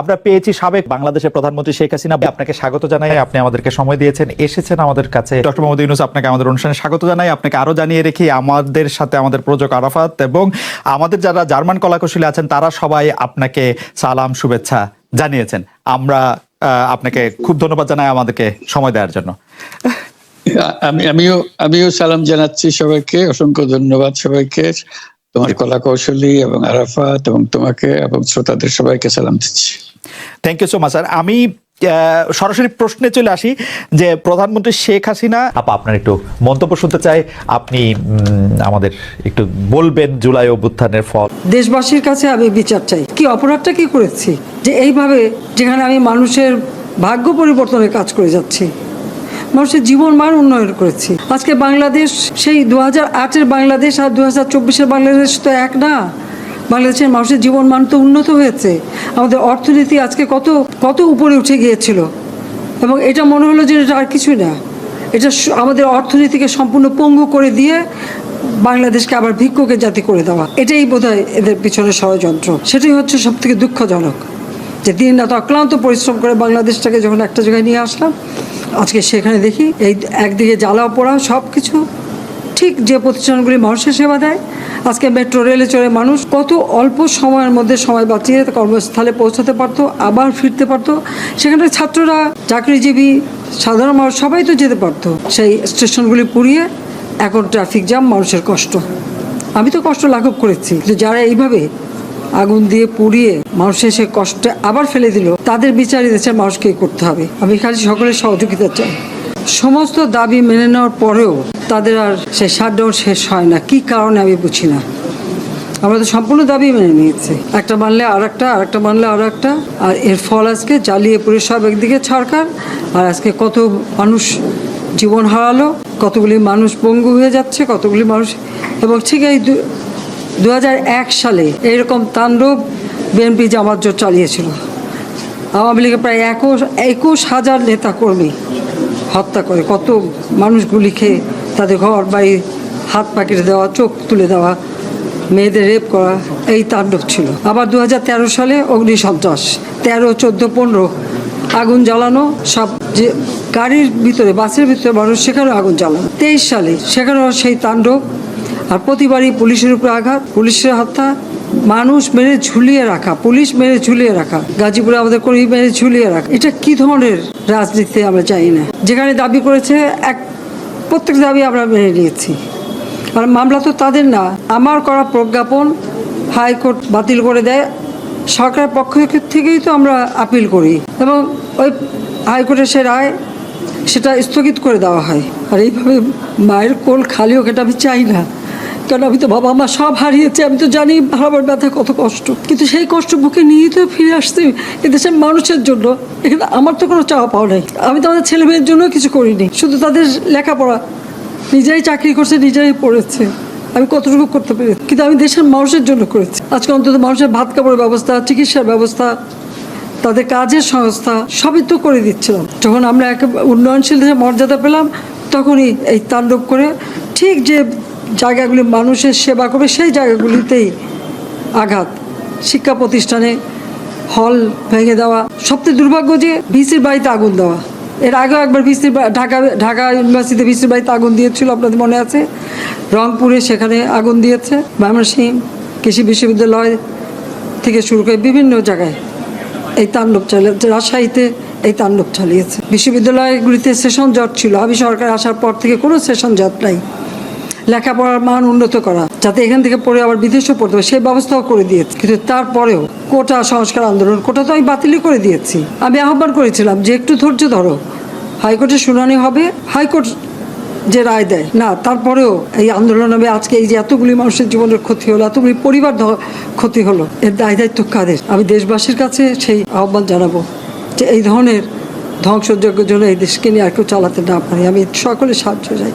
আমরা পেয়েছি সাবেক বাংলাদেশের প্রধানমন্ত্রী শেখ হাসিনা। আপনাকে স্বাগত জানাই, আপনি আমাদেরকে সময় দিয়েছেন, এসেছেন আমাদের কাছে। ডক্টর মোহাম্মদ ইউনুস, আপনাকে আমাদের অনুষ্ঠানে স্বাগত জানাই। আপনাকে আরও জানিয়ে রেখি, আমাদের সাথে আমাদের প্রযোজক আরাফাত এবং আমাদের যারা জার্মান কলাকুশলী আছেন, তারা সবাই আপনাকে সালাম, শুভেচ্ছা জানিয়েছেন। আমরা আপনাকে খুব ধন্যবাদ জানাই আমাদেরকে সময় দেওয়ার জন্য। আমি, আমিও আমিও সালাম জানাচ্ছি সবাইকে, অসংখ্য ধন্যবাদ সবাইকে। তোমার কলা কৌশলী এবং আরাফাত এবং তোমাকে এবং শ্রোতাদের সবাইকে সালাম দিচ্ছি। Thank you so much sir আমি সরাসরি প্রশ্নে চলে আসি যে প্রধানমন্ত্রী শেখ হাসিনা আপা আপনার একটু মন্তব্য শুনতে চাই। আপনি উম, আমাদের একটু বলবেন জুলাই অভ্যুত্থানের ফল। দেশবাসীর কাছে আমি বিচার চাই। কি অপরাধটা কি করেছি? যে এইভাবে যেখানে আমি মানুষের ভাগ্য পরিবর্তনের কাজ করে যাচ্ছি। মানুষের জীবন মান উন্নয়ন করেছি। আজকে বাংলাদেশ, সেই দু হাজার বাংলাদেশ আর দু হাজার চব্বিশের বাংলাদেশ তো এক না। বাংলাদেশের মানুষের জীবন মান তো উন্নত হয়েছে। আমাদের অর্থনীতি আজকে কত কত উপরে উঠে গিয়েছিল। এবং এটা মনে হলো যে এটা আর কিছুই না। এটা আমাদের অর্থনীতিকে সম্পূর্ণ পঙ্গু করে দিয়ে বাংলাদেশকে আবার ভিক্ষুকের জাতি করে দেওয়া। এটাই বোধহয় এদের পিছনে ষড়যন্ত্র। সেটাই হচ্ছে সব থেকে দুঃখজনক। যে দিন রাত অক্লান্ত পরিশ্রম করে বাংলাদেশটাকে যখন একটা জায়গায় নিয়ে আসলাম আজকে সেখানে দেখি, এই একদিকে জ্বালা পোড়া সব কিছু ঠিক যে প্রতিষ্ঠানগুলি মানুষের সেবা দেয়, আজকে মেট্রো রেলে চড়ে মানুষ কত অল্প সময়ের মধ্যে সময় বাঁচিয়ে কর্মস্থলে পৌঁছাতে পারতো, আবার ফিরতে পারতো। সেখানে ছাত্ররা, চাকরিজীবী, সাধারণ মানুষ সবাই তো যেতে পারতো। সেই স্টেশনগুলি পুড়িয়ে এখন ট্রাফিক জ্যাম, মানুষের কষ্ট। আমি তো কষ্ট লাঘব করেছি। কিন্তু যারা এইভাবে আগুন দিয়ে পুড়িয়ে মানুষের সে কষ্টে আবার ফেলে দিল, তাদের বিচারই দেশের মানুষকেই করতে হবে। আমি খালি সকলের সহযোগিতা চাই। সমস্ত দাবি মেনে নেওয়ার পরেও তাদের আর সে শাটডাউন শেষ হয় না। কি কারণে আমি বুঝি না। আমরা তো সম্পূর্ণ দাবি মেনে নিয়েছি। একটা মানলে আর একটা আর একটা মানলে আর একটা আর এর ফল আজকে জ্বালিয়ে পুড়ে সব একদিকে সরকার আর আজকে কত মানুষ জীবন হারালো, কতগুলি মানুষ পঙ্গু হয়ে যাচ্ছে, কতগুলি মানুষ এবং ঠিক এই দু সালে এইরকম তাণ্ডব বিএনপি জামাত জোট চালিয়েছিল। আওয়ামী লীগের প্রায় একুশ একুশ হাজার নেতা কর্মী হত্যা করে। কত মানুষ গুলি খেয়ে তাদের ঘর, বাড়ি, হাত পাকিয়ে দেওয়া, চোখ তুলে দেওয়া, মেয়েদের রেপ করা, এই তাণ্ডব ছিল। আবার দু হাজার তেরো সালে অগ্নি সন্ত্রাস তেরো, চোদ্দ, পনেরো, আগুন জ্বালানো, সব যে গাড়ির ভিতরে, বাসের ভিতরে মানুষ সেখানেও আগুন জ্বালানো। তেইশ সালে সেখানেও সেই তাণ্ডব আর প্রতিবারই পুলিশের উপরে আঘাত, পুলিশের হত্যা, মানুষ মেরে ঝুলিয়ে রাখা, পুলিশ মেরে ঝুলিয়ে রাখা, গাজীপুরে আমাদের কর্মী মেরে ঝুলিয়ে রাখা। এটা কি ধরনের রাজনীতি আমরা চাই না? যেখানে দাবি করেছে এক, প্রত্যেক দাবি আমরা মেনে নিয়েছি। আর মামলা তো তাদের না। আমার করা প্রজ্ঞাপন হাইকোর্ট বাতিল করে দেয়। সরকারের পক্ষ থেকেই তো আমরা আপিল করি। এবং ওই হাইকোর্টের সে রায়, সেটা স্থগিত করে দেওয়া হয়। আর এইভাবে মায়ের কোল খালি হোক, এটা আমি চাই না। কারণ আমি তো বাবা মা সব হারিয়েছি, আমি তো জানি হারাবার ব্যথা কত কষ্ট। কিন্তু সেই কষ্ট বুকে নিয়ে তো ফিরে আসছি এদেশের মানুষের জন্য। এখানে আমার তো কোনো চাওয়া পাওয়া নেই। আমি তো আমাদের ছেলে মেয়ের জন্য কিছু করিনি। শুধু তাদের লেখাপড়া। নিজেই চাকরি করছে, নিজেই পড়েছে। আমি কতটুকু করতে পেরেছি? কিন্তু আমি দেশের মানুষের জন্য করেছি। আজকে অন্তত মানুষের ভাত কাপড়ের ব্যবস্থা, চিকিৎসার ব্যবস্থা, তাদের কাজের সংস্থা, সবই তো করে দিচ্ছিলাম। যখন আমরা এক উন্নয়নশীল দেশের মর্যাদা পেলাম, তখনই এই তাণ্ডব করে ঠিক যে জায়গাগুলি মানুষের সেবা করবে, সেই জায়গাগুলিতেই আঘাত। শিক্ষা প্রতিষ্ঠানে হল ভেঙে দেওয়া, সবচেয়ে দুর্ভাগ্য যে ভিসির বাড়িতে আগুন দেওয়া। এর আগেও একবার ভিসির ঢাকা ঢাকা ইউনিভার্সিটিতে ভিসির বাড়িতে আগুন দিয়েছিল, আপনাদের মনে আছে? রংপুরে সেখানে আগুন দিয়েছে। ময়মনসিং কৃষি বিশ্ববিদ্যালয় থেকে শুরু করে বিভিন্ন জায়গায় এই তাণ্ডব চালিয়ে রাজশাহীতে এই তাণ্ডব চালিয়েছে। বিশ্ববিদ্যালয়গুলিতে সেশন জট ছিল। আমি সরকার আসার পর থেকে কোনো সেশন জট নাই। লেখাপড়ার মান উন্নত করা, যাতে এখান থেকে পড়ে আবার বিদেশেও পড়তে হবে সেই ব্যবস্থাও করে দিয়েছে। কিন্তু তারপরেও কোটা সংস্কার আন্দোলন, কোটা তো আমি বাতিলই করে দিয়েছি। আমি আহ্বান করেছিলাম যে একটু ধৈর্য ধরো, হাইকোর্টে শুনানি হবে, হাইকোর্ট যে রায় দেয়, না, তারপরেও এই আন্দোলন হবে, আজকে এই যে এতগুলি মানুষের জীবনের ক্ষতি হলো, এতগুলি পরিবার ক্ষতি হলো, এর দায় দায়িত্ব কাদের? আমি দেশবাসীর কাছে সেই আহ্বান জানাব যে এই ধরনের ধ্বংসযজ্ঞের জন্য এই দেশকে নিয়ে আর কেউ চালাতে না পারে। আমি সকলে সাহায্য চাই।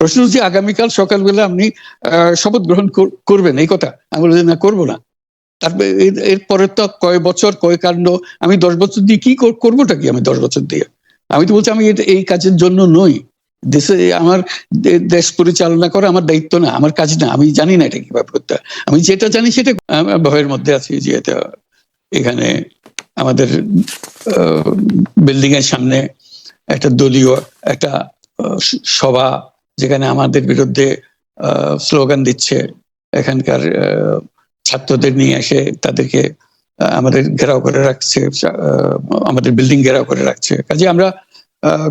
প্রশ্ন হচ্ছে আগামীকাল সকালবেলা আপনি শপথ গ্রহণ কর- করবেন, এই কথা। আমি বলছি না, করব না। তারপরে এর- এরপরে তো কয় বছর, কয় কাণ্ড, আমি দশ বছর দিয়ে কি কর- করবোটা কি আমি দশ বছর দিয়ে? আমি তো বলছি, আমি এই কাজের জন্য নই। দেশে আমার দেশ পরিচালনা করা আমার দায়িত্ব না, আমার কাজ না। আমি জানি না এটা কীভাবে করতে আমি যেটা জানি সেটা ভয়ের মধ্যে আছি যে এটা এখানে আমাদের বিল্ডিং এর সামনে একটা দলীয় একটা সভা যেখানে আমাদের বিরুদ্ধে স্লোগান দিচ্ছে এখানকার ছাত্রদের নিয়ে এসে তাদেরকে আমাদের ঘেরাও করে রাখছে আমাদের বিল্ডিং ঘেরাও করে রাখছে। কাজে আমরা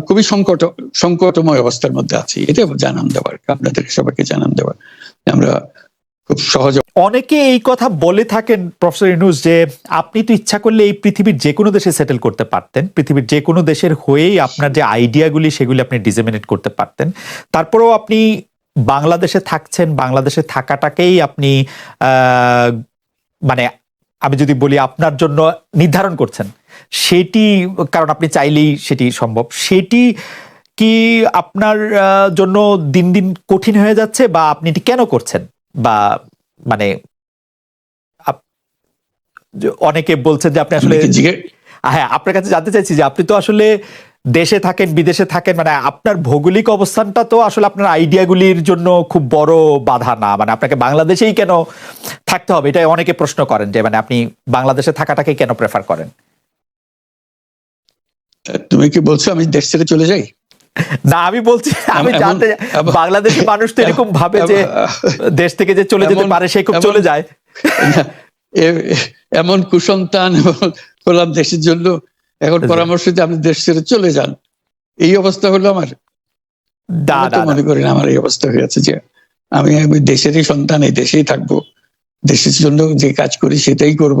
খুবই সংকট, সংকটময় অবস্থার মধ্যে আছি। এটা জানান দেওয়ার, আপনাদের সবাইকে জানান দেওয়ার আমরা খুব সহজ অনেকে এই কথা বলে থাকেন, প্রফেসর ইনুস যে আপনি তো ইচ্ছা করলে এই পৃথিবীর যে কোনো দেশে সেটেল করতে পারতেন, পৃথিবীর যে কোনো দেশের হয়েই আপনার যে আইডিয়াগুলি সেগুলি আপনি ডিসেমিনেট করতে পারতেন। তারপরেও আপনি বাংলাদেশে থাকছেন, বাংলাদেশে থাকাটাকেই আপনি মানে আমি যদি বলি আপনার জন্য নির্ধারণ করছেন, সেটি, কারণ আপনি চাইলেই সেটি সম্ভব, সেটি কি আপনার জন্য দিন দিন কঠিন হয়ে যাচ্ছে বা আপনি এটি কেন করছেন? বা মানে অনেকে বলছেন যে আপনি আসলে হ্যাঁ আপনার কাছে জানতে চাইছি যে আপনি তো আসলে দেশে থাকেন বিদেশে থাকেন মানে আপনার ভৌগোলিক অবস্থানটা তো আসলে আপনার আইডিয়াগুলির জন্য খুব বড় বাধা না। মানে আপনাকে বাংলাদেশেই কেন থাকতে হবে? এটা অনেকে প্রশ্ন করেন যে মানে আপনি বাংলাদেশে থাকাটাকে কেন প্রেফার করেন? তুমি কি বলছো আমি দেশ ছেড়ে চলে যাই? না আমি বলছি আমি জানতে বাংলাদেশের মানুষ তো এরকম ভাবে যে দেশ থেকে যে চলে যেতে পারে সে খুব চলে যায়। এমন কুসন্তান হলাম দেশের জন্য। এখন পরামর্শ যে আপনি দেশ ছেড়ে চলে যান। এই অবস্থা হলো আমার। মনে করেন আমার এই অবস্থা হয়ে আছে যে আমি আমি দেশেরই সন্তান এই দেশেই থাকব। দেশের জন্য যে কাজ করি সেটাই করব।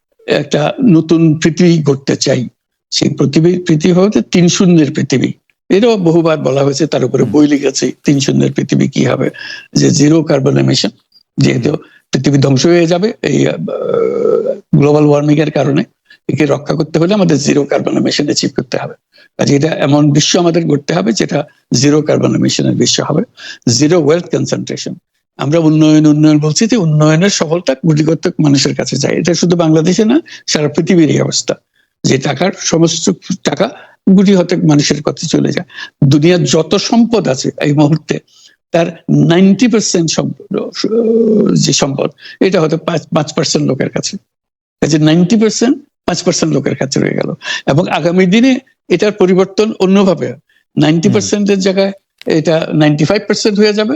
একটা নতুন পৃথিবী গড়তে চাই। সেই পৃথিবী পৃথিবী হতে তিন শূন্যের পৃথিবী। এটাও বহুবার বলা হয়েছে, তার উপরে বই লিখেছে, তিন শূন্যের পৃথিবী কি হবে? যে জিরো কার্বন এমিশন যেহেতু পৃথিবী ধ্বংস হয়ে যাবে, এই গ্লোবাল ওয়ার্মিং এর কারণে, একে রক্ষা করতে হলে আমাদের জিরো কার্বন এমিশন অ্যাচিভ করতে হবে। কাজে এটা এমন বিশ্ব আমাদের গড়তে হবে যেটা জিরো কার্বন এমিশনের বিশ্ব হবে। জিরো ওয়েলথ কনসেন্ট্রেশন আমরা উন্নয়ন উন্নয়ন বলছি যে উন্নয়নের সফলতা গুটিগত মানুষের কাছে যায়। এটা শুধু বাংলাদেশে না সারা পৃথিবীর এই অবস্থা। যে টাকার সমস্ত টাকা গুটি হতে মানুষের কাছে চলে যায়। দুনিয়ার যত সম্পদ আছে এই মুহূর্তে তার নাইনটি পার্সেন্ট যে সম্পদ এটা হয়তো পাঁচ পাঁচ পার্সেন্ট লোকের কাছে। কাজে নাইনটি পার্সেন্ট পাঁচ পার্সেন্ট লোকের কাছে রয়ে গেল। এবং আগামী দিনে এটার পরিবর্তন অন্যভাবে। নাইনটি পার্সেন্টের জায়গায় এটা নাইনটি ফাইভ পার্সেন্ট হয়ে যাবে।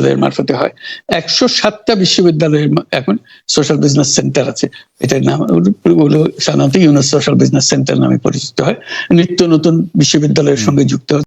বিশ্ববিদ্যালয়ের মারফতে হয়। একশো সাতটা বিশ্ববিদ্যালয়ের এখন সোশ্যাল বিজনেস সেন্টার আছে। এটার নাম সাধারণত ইউনেস সোশ্যাল বিজনেস সেন্টার নামে পরিচিত হয়। নিত্য নতুন বিশ্ববিদ্যালয়ের সঙ্গে যুক্ত